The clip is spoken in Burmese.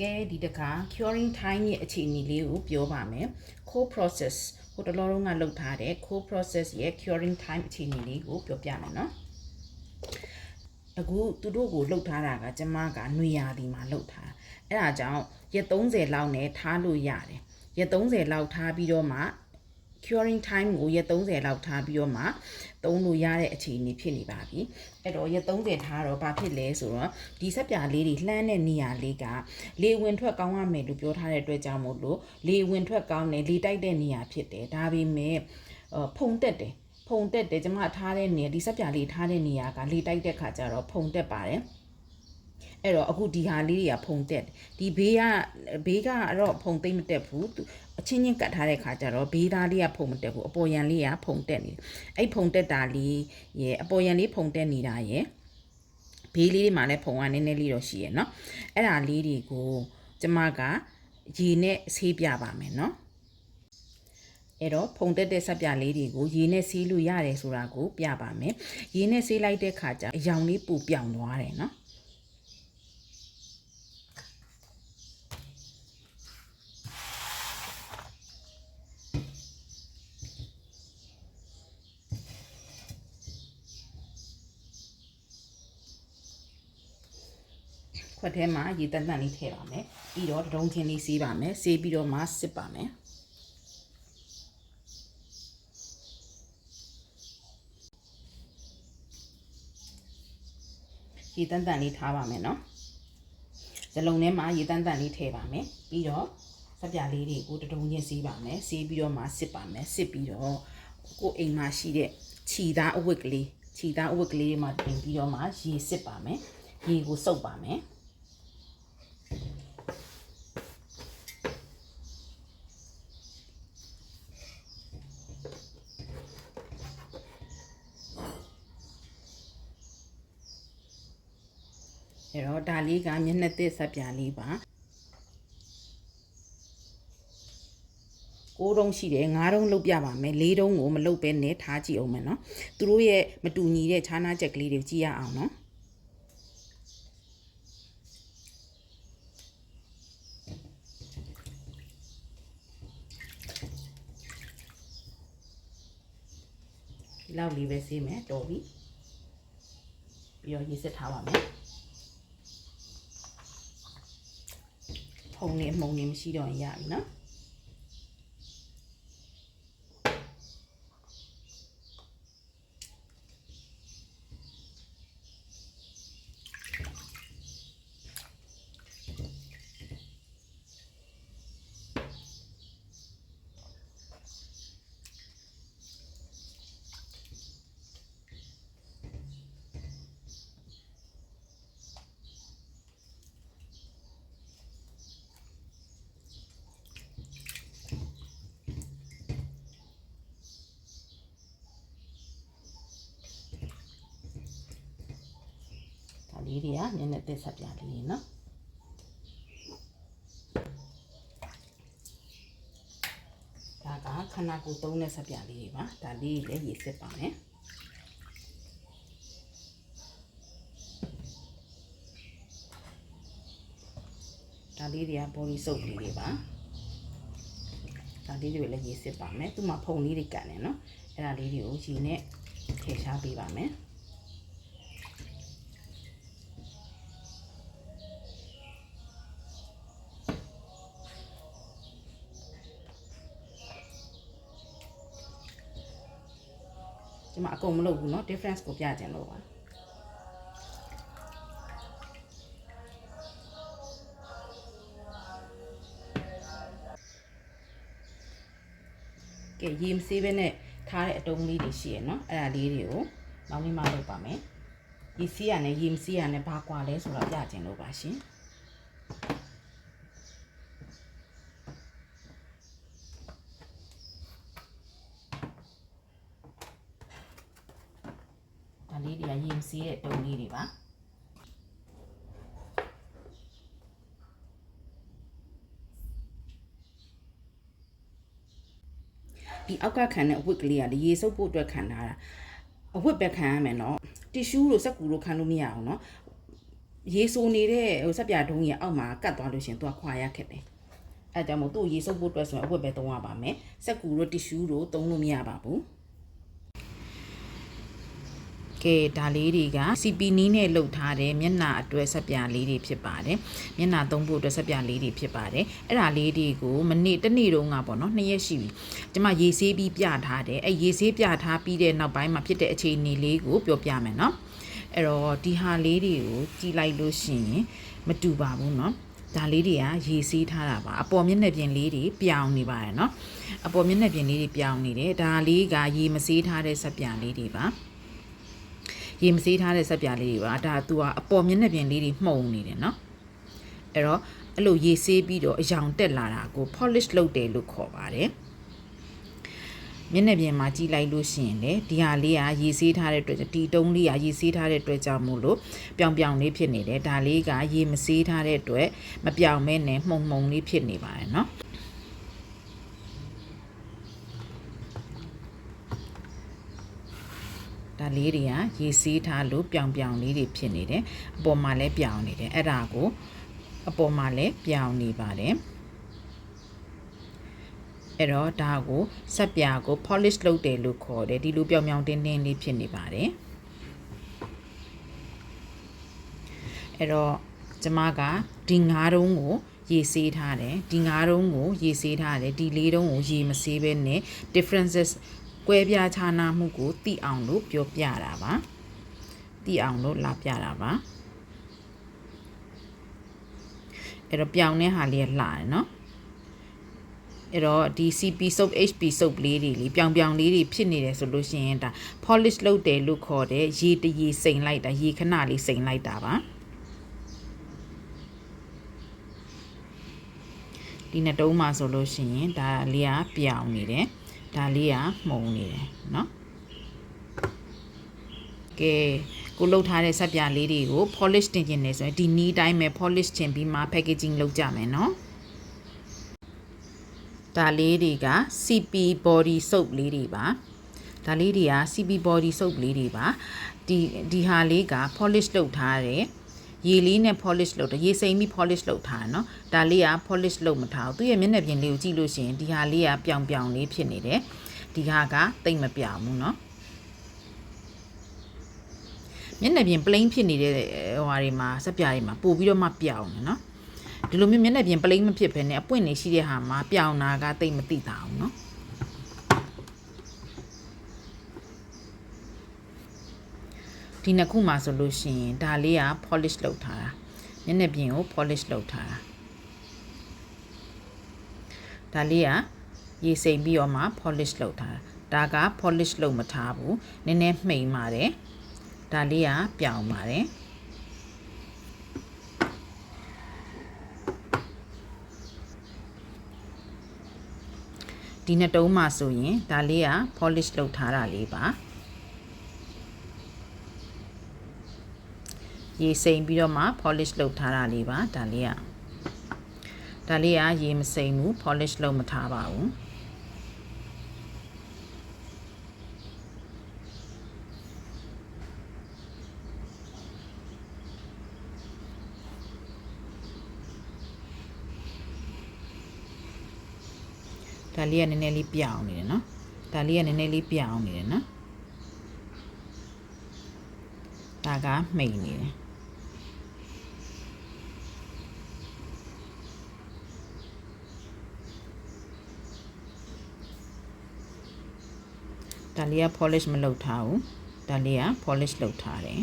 ကဲဒီတခါ curing time ရဲ့အခြေအနေလေးကိုပြောပါမယ် cold process ဟိုတလောလုံးကလုပ်ထားတဲ့ cold process ရဲ့ curing time အခြေအနေလေးကိုပြောပြမယ်နော်အခုသူတို့ကိုလှုပ်ထားတာကကျမကຫນွေရာသီမှာလှုပ်ထားအဲ့ဒါကြောင့်ရက်30လောက်နဲ့ထားလို့ရတယ်ရက်30လောက်ထားပြီးတော့မှ curing time ကိုရက်30လောက်ထားပြီးတော့မှသုံးလို့ရတဲ့အခြေအနေဖြစ်နေပါပြီအဲ့တော့ရက်30ထားတော့ဘာဖြစ်လဲဆိုတော့ဒီဆက်ပြာလေးတွေလှမ်းတဲ့နေရာလေးကလေဝင်ထွက်ကောင်းရမယ်လို့ပြောထားတဲ့အတွက်ကြောင့်မို့လို့လေဝင်ထွက်ကောင်းတယ်လေတိုက်တဲ့နေရာဖြစ်တယ်ဒါပေမဲ့အော်ဖုံတက်တယ်ဖုံတက်တယ်ကျမထားတဲ့နေရာဒီဆက်ပြာလေးထားတဲ့နေရာကလေတိုက်တဲ့ခါကျတော့ဖုံတက်ပါတယ် အဲ့တော့အခုဒီဟာလေးတွေကဖုံတက်တယ်ဒီဘေးကဘေးကတော့ဖုံသိမ့်မတက်ဘူးသူအချင်းချင်းကတ်ထားတဲ့ခါကျတော့ဘေးသားလေးကဖုံမတက်ဘူးအပေါ်ရန်လေးကဖုံတက်နေတယ်အဲ့ဖုံတက်တာလေးရဲ့အပေါ်ရန်လေးဖုံတက်နေတာရဲ့ဘေးလေးတွေမှာလည်းဖုံကနည်းနည်းလေးတော့ရှိရယ်เนาะအဲ့ဒါလေးတွေကိုကျမကရေနဲ့ဆေးပြပါမယ်เนาะအဲ့တော့ဖုံတက်တဲ့ဆက်ပြလေးတွေကိုရေနဲ့ဆေးလို့ရတယ်ဆိုတာကိုပြပါမယ်ရေနဲ့ဆေးလိုက်တဲ့ခါကျအယောင်လေးပူပြောင်သွားတယ်เนาะ ခွက်ထဲမှာရေတန်တန်လေးထည့်ပါမယ်ပြီးတော့ဒုံချင်းလေးစီးပါမယ်စီးပြီးတော့မှစစ်ပါမယ်ရေတန်တန်လေးထားပါမယ်နော်ဇလုံးထဲမှာရေတန်တန်လေးထည့်ပါမယ်ပြီးတော့စပြလေးတွေကိုတဒုံချင်းစီးပါမယ်စီးပြီးတော့မှစစ်ပါမယ်စစ်ပြီးတော့ကိုယ်အိမ်မှာရှိတဲ့ခြီသားအဝတ်ကလေးခြီသားအဝတ်ကလေးတွေမှာတင်ပြီးတော့မှရေစစ်ပါမယ်ရေကိုစုပ်ပါမယ် အဲ့တော့ဒါလေးကမျက်နှာသစ်ဆက်ပြာလေးပါကိုးတုံးရှိတယ်ငါးတုံးလုတ်ပြပါမယ်လေးတုံးကိုမလုတ်ပဲနဲ့ထားကြည့်အောင်မယ်နော်သူတို့ရဲ့မတူညီတဲ့ခြားနားချက်ကလေးတွေကြည့်ရအောင်နော် ဒီလောက်လေးပဲစေးမယ်တော်ပြီပြီးတော့ရေစစ်ထားပါမယ်ဖုံနေအမှုံနေမရှိတော့ရင်ရပြီနော် လေးတွေကမျက်နှာသစ်ဆက်ပြလေးတွေနော်ဒါကခဏကိုသုံးတဲ့ဆက်ပြလေးတွေပါဒါလေးလည်းရေစစ်ပါမယ်ဒါလေးတွေကဘော်ဒီစုပ်လေးတွေပါဒါလေးတွေလည်းရေစစ်ပါမယ်သူ့မှာဖုံလေးတွေကန်တယ်နော်အဲ့ဒါလေးတွေကိုရေနဲ့ထည့်ရှားပေးပါမယ် ဒီမှာအကုန်မလုပ်ဘူးเนาะ difference ကိုပြကြင်လို့ပါကဲရေမစေးပဲနဲ့ထားတဲ့အတုံးလေးတွေရှိရယ်เนาะအဲ့ဒါလေးတွေကိုနောက်လေးမှလုပ်ပါမယ်ရေစီးရနဲ့ရေမစီးရနဲ့ဘာကွာလဲဆိုတော့ပြကြင်လို့ပါရှင် ဒါလေးတွေကရေမစီးတဲ့တုံလေးတွေပါဒီအောက်ကခံတဲ့အဝတ်ကလေးကလေရေစုပ်ဖို့အတွက်ခံထားတာအဝတ်ပဲခံရမယ်နော်တီရှူးတို့စက်ကူတို့ခံလို့မရအောင်နော်ရေဆိုးနေတဲ့ဟိုစက်ပြာဒုံးကြီးအောက်မှာကတ်သွားလို့ရှင်သူကခွာရခက်တယ်အဲဒါကြောင့်မို့သူ့ရေစုပ်ဖို့အတွက်ဆိုရင်အဝတ်ပဲသုံးရပါမယ်စက်ကူတို့တီရှူးတို့သုံးလို့မရပါဘူး ကဲဒါလေးတွေက CP နီးနဲ့လှုပ်ထားတဲ့မျက်နှာအတွက်ဆက်ပြလေးတွေဖြစ်ပါတယ်မျက်နှာသုံးဖို့အတွက်ဆက်ပြလေးတွေဖြစ်ပါတယ်အဲ့ဒါလေးတွေကိုမနေ့တစ်နေ့တုန်းကပေါ့နော်နှစ်ရက်ရှိပြီကျမရေဆေးပြီးပြထားတယ်အဲ့ရေဆေးပြထားပြီးတဲ့နောက်ပိုင်းမှာဖြစ်တဲ့အခြေအနေလေးကိုပြောပြမယ်နော်အဲ့တော့ဒီဟာလေးတွေကိုကြည်လိုက်လို့ရှိရင်မတူပါဘူးနော်ဒါလေးတွေကရေဆေးထားတာပါအပေါ်မျက်နှာပြင်လေးတွေပြောင်းနေပါတယ်နော်အပေါ်မျက်နှာပြင်လေးတွေပြောင်းနေတယ်ဒါလေးကရေမဆေးထားတဲ့ဆက်ပြလေးတွေပါ ရေမဆေးထားတဲ့ဆက်ပြလေးတွေပါဒါသူကအပေါ်မျက်နှာပြင်လေးတွေမှုန်နေတယ်နော်အဲ့တော့အဲ့လိုရေဆေးပြီးတော့အယောင်တက်လာတာကို polish လုပ်တယ်လို့ခေါ်ပါတယ်မျက်နှာပြင်မှာကြည့်လိုက်လို့ရှိရင်လေဒီဟာလေးကရေဆေးထားတဲ့အတွက်ဒီတုံးလေးကရေဆေးထားတဲ့အတွက်ကြောင့်မို့လို့ပြောင်ပြောင်လေးဖြစ်နေတယ်ဒါလေးကရေမဆေးထားတဲ့အတွက်မပြောင်မဲနဲ့မှုံမှုံလေးဖြစ်နေပါတယ်เဒါလေးတွေကရေဆေးထားလို့ပြောင်ပြောင်လေးတွေဖြစ်နေတယ်အပေါ်မှာလည်းပြောင်နေတယ်အဲ့ဒါကိုအပေါ်မှာလည်းပြောင်နေပါတယ်အဲ့တော့ဒါကိုဆက်ပြာကို polish လုပ်တယ်လို့ခေါ်တယ်ဒီလိုပြောင်ပြောင်တင်းတင်းလေးဖြစ်နေပါတယ်အဲ့တော့ကျမကဒီငါးတုံးကိုရေဆေးထားတယ်ဒီငါးတုံးကိုရေဆေးထားတယ်ဒီလေးတုံးကိုရေမဆေးဘဲနဲ့ differences ကွဲပြားခြားနားမှုကိုသိအောင်လို့ပြောပြတာပါသိအောင်လို့လာပြတာပါအဲ့တော့ပြောင်းတဲ့ဟာလေးလှတယ်နော်အဲ့တော့ဒီ CP soap HP soap လေးတွေလေပြောင်ပြောင်လေးတွေဖြစ်နေတယ်ဆိုလို့ရှိရင်ဒါ polish လုပ်တယ်လို့ခေါ်တဲ့ရေတရေစိန်လိုက်တာရေခဏလေးစိန်လိုက်တာပါဒီနှစ်တုံးမှာဆိုလို့ရှိရင်ဒါလေးကပြောင်နေတယ် ဒါလေးကမှုံနေတယ်နော်ကဲကိုလှုပ်ထားတဲ့ဆက်ပြားလေးတွေကို polish တင်ကျင်နေဆိုရင်ဒီနီးတိုင်းပဲ polish တင်ပြီးမှ packaging လုပ်ကြမယ်နော်ဒါလေးတွေက CP body soap လေးတွေပါဒါလေးတွေက CP body soap လေးတွေပါဒီဒီဟာလေးက polish လုပ်ထားတယ် ရေလေးနဲ့ polish လုပ်တယ်ရေစိမ်ပြီး polish လုပ်ထားတယ်နော်ဒါလေးက polish လုပ်မထားဘူးသူ့ရဲ့မျက်နှာပြင်လေးကိုကြည့်လို့ရှိရင်ဒီဟာလေးကပြောင်ပြောင်လေးဖြစ်နေတယ်ဒီဟာကတိတ်မပြောင်ဘူးနော်မျက်နှာပြင် plain ဖြစ်နေတဲ့ဟိုဟာတွေမှာစက်ပြာတွေမှာပို့ပြီးတော့မှပြောင်းတယ်နော်ဒီလိုမျိုးမျက်နှာပြင် plain မဖြစ်ဘဲနဲ့အပွင့်နေရှိတဲ့ဟာမှာပြောင်းတာကတိတ်မသိတာအောင်နော် ဒီနှစ်ခုမှာဆိုလို့ရှိရင်ဒါလေးက polish လုပ်ထားတာမျက်နှာပြင်ကို polish လုပ်ထားတာဒါလေးကရေစိမ်ပြီးတော့မှ polish လုပ်ထားတာဒါက polish လုပ်မထားဘူးနည်းနည်းမှိန်ပါတယ်ဒါလေးကပြောင်ပါတယ်ဒီနှစ်တုံးမှာဆိုရင်ဒါလေးက polish လုပ်ထားတာလေးပါ ရေစိမ်ပြီးတော့မှ polish လုပ်ထားတာလေးပါဒါလေးကဒါလေးကရေမစိမ်ဘူး polish လုပ်မထားပါဘူးဒါလေးကနည်းနည်းလေးပြောင်းနေတယ်နော်ဒါလေးကနည်းနည်းလေးပြောင်းနေတယ်နော်ဒါကမှိန်နေတယ် ဒါလေးက polish မလုပ်ထားဘူးဒါလေးက polish လုပ်ထားတယ်